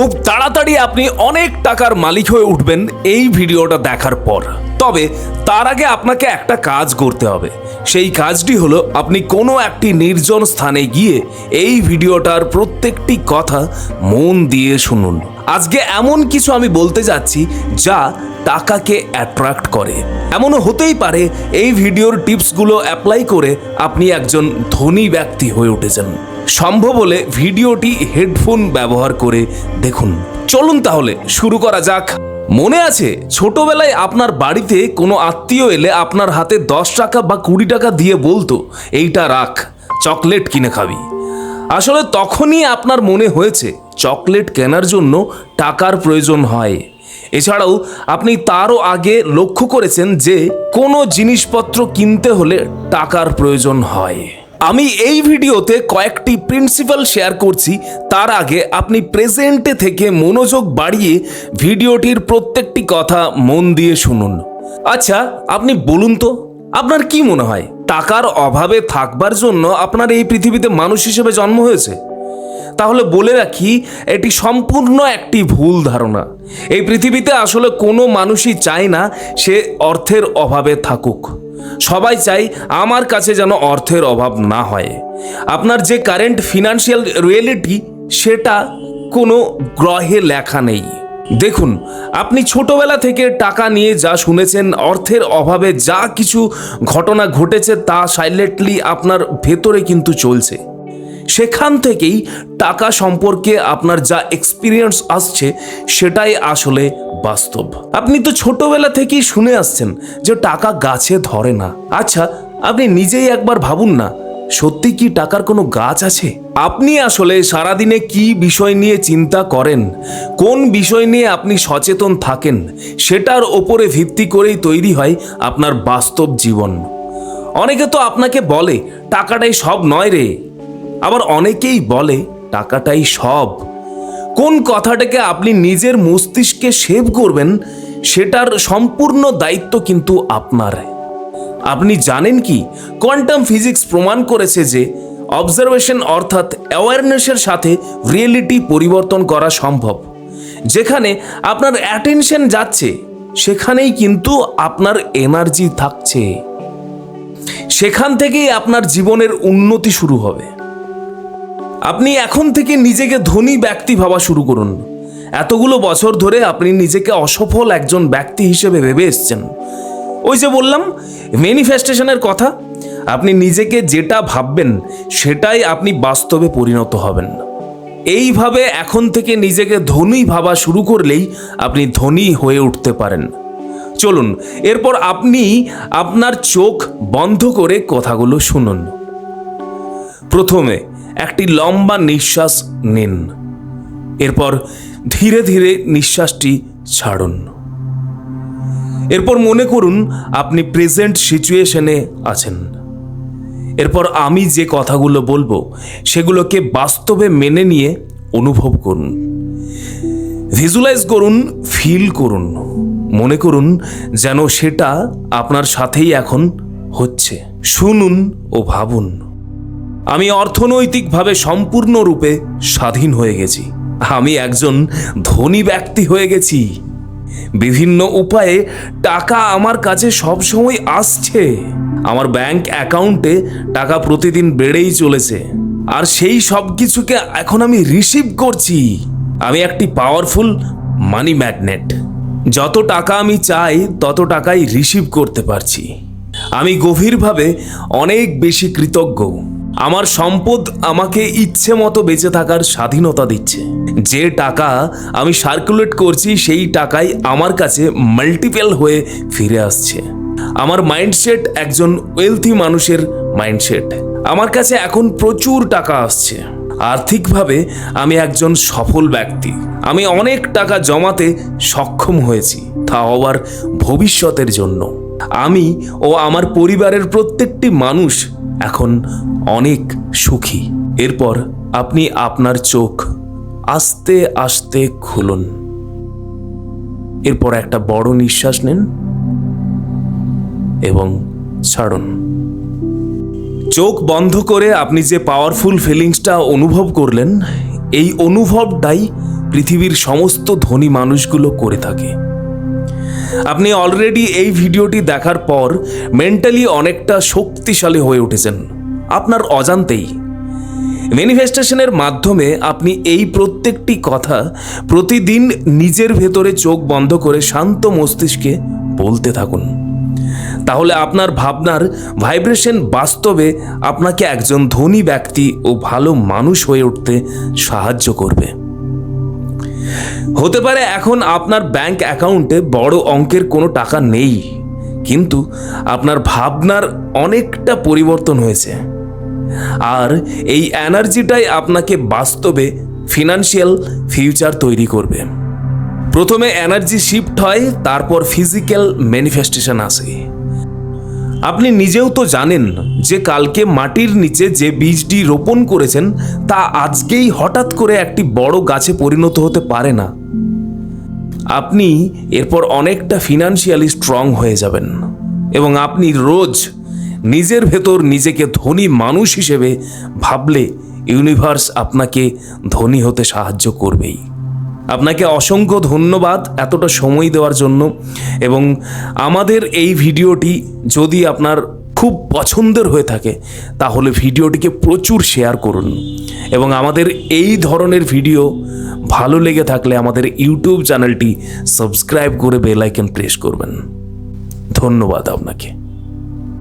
খুব তাড়াতাড়ি আপনি অনেক টাকার মালিক হয়ে উঠবেন এই ভিডিওটা দেখার পর। তবে তার আগে আপনাকে একটা কাজ করতে হবে। সেই কাজটি হলো আপনি কোনো একটি নির্জন স্থানে গিয়ে এই ভিডিওটার প্রত্যেকটি কথা মন দিয়ে শুনুন। আজকে এমন কিছু আমি বলতে যাচ্ছি যা টাকাকে অ্যাট্রাক্ট করে। এমনও হতেই পারে এই ভিডিওর টিপসগুলো অ্যাপ্লাই করে আপনি একজন ধনী ব্যক্তি হয়ে উঠেছেন। সম্ভব হলে ভিডিওটি হেডফোন ব্যবহার করে দেখুন। চলুন তাহলে শুরু করা যাক। মনে আছে, ছোটবেলায় আপনার বাড়িতে কোনো আত্মীয় এলে আপনার হাতে দশ টাকা বা কুড়ি টাকা দিয়ে বলতো, এইটা রাখ, চকলেট কিনে খাবি। আসলে তখনই আপনার মনে হয়েছে চকলেট কেনার জন্য টাকার প্রয়োজন হয়। এছাড়াও আপনি তারও আগে লক্ষ্য করেছেন যে কোনো জিনিসপত্র কিনতে হলে টাকার প্রয়োজন হয়। আমি এই ভিডিওতে কয়েকটি প্রিন্সিপাল শেয়ার করছি। তার আগে আপনি প্রেজেন্টে থেকে মনোযোগ বাড়িয়ে ভিডিওটির প্রত্যেকটি কথা মন দিয়ে শুনুন। আচ্ছা আপনি বলুন তো, আপনার কি মনে হয়? টাকার অভাবে থাকবার জন্য আপনার এই পৃথিবীতে মানুষ হিসেবে জন্ম হয়েছে। তাহলে বলে রাখি, এটি সম্পূর্ণ একটি ভুল ধারণা। এই পৃথিবীতে আসলে কোনো মানুষই চায় না সে অর্থের অভাবে থাকুক। সবাই চাই আমার কাছে যেন অর্থের অভাব না হয়। আপনার যে কারেন্ট ফিনান্সিয়াল রিয়েলিটি, সেটা কোনো গ্রহে লেখা নেই। দেখুন, আপনি ছোটবেলা থেকে টাকা নিয়ে যা শুনেছেন, অর্থের অভাবে যা কিছু ঘটনা ঘটেছে তা সাইলেন্টলি আপনার ভেতরে কিন্তু চলছে। সেখান থেকেই টাকা সম্পর্কে আপনার যা এক্সপিরিয়েন্স আসছে, সেটাই আসলে বাস্তব। আপনি তো ছোটবেলা থেকেই শুনে আসছেন যে টাকা গাছে ধরে না। আচ্ছা আপনি নিজেই একবার ভাবুন না, সত্যি কি টাকার কোনো গাছ আছে? আপনি আসলে সারাদিনে কি বিষয় নিয়ে চিন্তা করেন? কোন বিষয় নিয়ে আপনি সচেতন থাকেন? সেটার ওপরে ভিত্তি করেই তৈরি হয় আপনার বাস্তব জীবন। অনেকে তো আপনাকে বলে, টাকাটাই সব নয় রে। আবার অনেকেই বলে, টাকাটাই সব। কোন কথাটাকে আপনি নিজের মস্তিষ্কে সেভ করবেন, সেটার সম্পূর্ণ দায়িত্ব কিন্তু আপনার। আপনি জানেন কি? কোয়ান্টাম ফিজিক্স প্রমাণ করেছে যে অবজারভেশন অর্থাৎ অ্যাওয়ারনেসের সাথে রিয়েলিটি পরিবর্তন করা সম্ভব। যেখানে আপনার অ্যাটেনশন যাচ্ছে, সেখানেই কিন্তু আপনার এনার্জি থাকছে। সেখান থেকেই আপনার জীবনের উন্নতি শুরু হবে। আপনি এখন থেকে নিজেকে ধনী ব্যক্তি ভাবা শুরু করুন। এতগুলো বছর ধরে আপনি নিজেকে অসফল একজন ব্যক্তি হিসেবে ভেবে এসছেন। ওই যে বললাম ম্যানিফেস্টেশনের কথা আপনি নিজেকে যেটা ভাববেন, সেটাই আপনি বাস্তবে পরিণত হবেন। এইভাবে এখন থেকে নিজেকে ধনী ভাবা শুরু করলেই আপনি ধনী হয়ে উঠতে পারেন। চলুন, এরপর আপনি আপনার চোখ বন্ধ করে কথাগুলো শুনুন। প্রথমে, একটি লম্বা নিঃশ্বাস নিন। এরপর ধীরে ধীরে নিঃশ্বাসটি ছাড়ুন। এরপর মনে করুন, আপনি প্রেজেন্ট সিচুয়েশনে আছেন। এরপর আমি যে কথাগুলো বলব, সেগুলোকে বাস্তবে মেনে নিয়ে অনুভব করুন। ভিজুয়ালাইজ করুন ফিল করুন। মনে করুন যেন সেটা আপনার সাথেই এখন হচ্ছে। শুনুন ও ভাবুন। আমি অর্থনৈতিকভাবে সম্পূর্ণরূপে স্বাধীন হয়ে গেছি। আমি একজন ধনী ব্যক্তি হয়ে গেছি। বিভিন্ন উপায়ে টাকা আমার কাছে সবসময় আসছে। আমার ব্যাংক অ্যাকাউন্টে টাকা প্রতিদিন বেড়েই চলেছে। আর সেই সব কিছুকে এখন আমি রিসিভ করছি। আমি একটি পাওয়ারফুল মানি ম্যাগনেট। যত টাকা আমি চাই, তত টাকাই রিসিভ করতে পারছি। আমি গভীরভাবে অনেক বেশি কৃতজ্ঞ। আমার সম্পদ আমাকে ইচ্ছে মতো বেঁচে থাকার স্বাধীনতা দিচ্ছে। যে টাকা আমি সার্কুলেট করছি, সেই টাকাই আমার কাছে মাল্টিপেল হয়ে ফিরে আসছে। আমার মাইন্ডসেট একজন ওয়েলথি মানুষের মাইন্ডসেট আমার কাছে এখন প্রচুর টাকা আসছে। আর্থিকভাবে আমি একজন সফল ব্যক্তি। আমি অনেক টাকা জমাতে সক্ষম হয়েছি, তা আবার ভবিষ্যতের জন্য। আমি ও আমার পরিবারের প্রত্যেকটি মানুষ এখন অনেক সুখী। এরপর আপনি আপনার চোখ আস্তে আস্তে খুলুন। এরপর একটা বড় নিঃশ্বাস নিন। এবং ছাড়ুন। চোখ বন্ধ করে আপনি যে পাওয়ারফুল ফিলিংসটা অনুভব করলেন, এই অনুভবটাই পৃথিবীর সমস্ত ধনী মানুষগুলো করে থাকে। আপনি অলরেডি এই ভিডিওটি দেখার পর মেন্টালি অনেকটা শক্তিশালী হয়ে উঠেছেন, আপনার অজান্তেই। ম্যানিফেস্টেশনের মাধ্যমে আপনি এই প্রত্যেকটি কথা প্রতিদিন নিজের ভেতরে চোখ বন্ধ করে শান্ত মস্তিষ্কে বলতে থাকুন। তাহলে আপনার ভাবনার ভাইব্রেশন বাস্তবে আপনাকে একজন ধনী ব্যক্তি ও ভালো মানুষ হয়ে উঠতে সাহায্য করবে। হতে পারে এখন আপনার ব্যাংক অ্যাকাউন্টে বড় অঙ্কের কোনো টাকা নেই, কিন্তু আপনার ভাবনার অনেকটা পরিবর্তন হয়েছে। আর এই এনার্জিটাই আপনাকে বাস্তবে ফিনান্সিয়াল ফিউচার তৈরি করবে। প্রথমে এনার্জি শিফট হয়, তারপর ফিজিক্যাল ম্যানিফেস্টেশন আসে। আপনি নিজেও তো জানেন যে কালকে মাটির নিচে যে বীজটি রোপণ করেছেন, তা আজকেই হঠাৎ করে একটি বড় গাছে পরিণত হতে পারে না। আপনি এরপর অনেকটা ফিনান্সিয়ালি স্ট্রং হয়ে যাবেন এবং আপনি রোজ নিজের ভেতর নিজেকে ধনী মানুষ হিসেবে ভাবলে ইউনিভার্স আপনাকে ধনী হতে সাহায্য করবেই। আপনাকে অসংখ্য ধন্যবাদ এতটা সময় দেওয়ার জন্য। এবং আমাদের এই ভিডিওটি যদি আপনার খুব পছন্দের হয়ে থাকে, তাহলে ভিডিওটিকে প্রচুর শেয়ার করুন। এবং আমাদের এই ধরনের ভিডিও ভালো লেগে থাকলে আমাদের ইউটিউব চ্যানেলটি সাবস্ক্রাইব করে বেল আইকন প্রেস করবেন। ধন্যবাদ আপনাকে।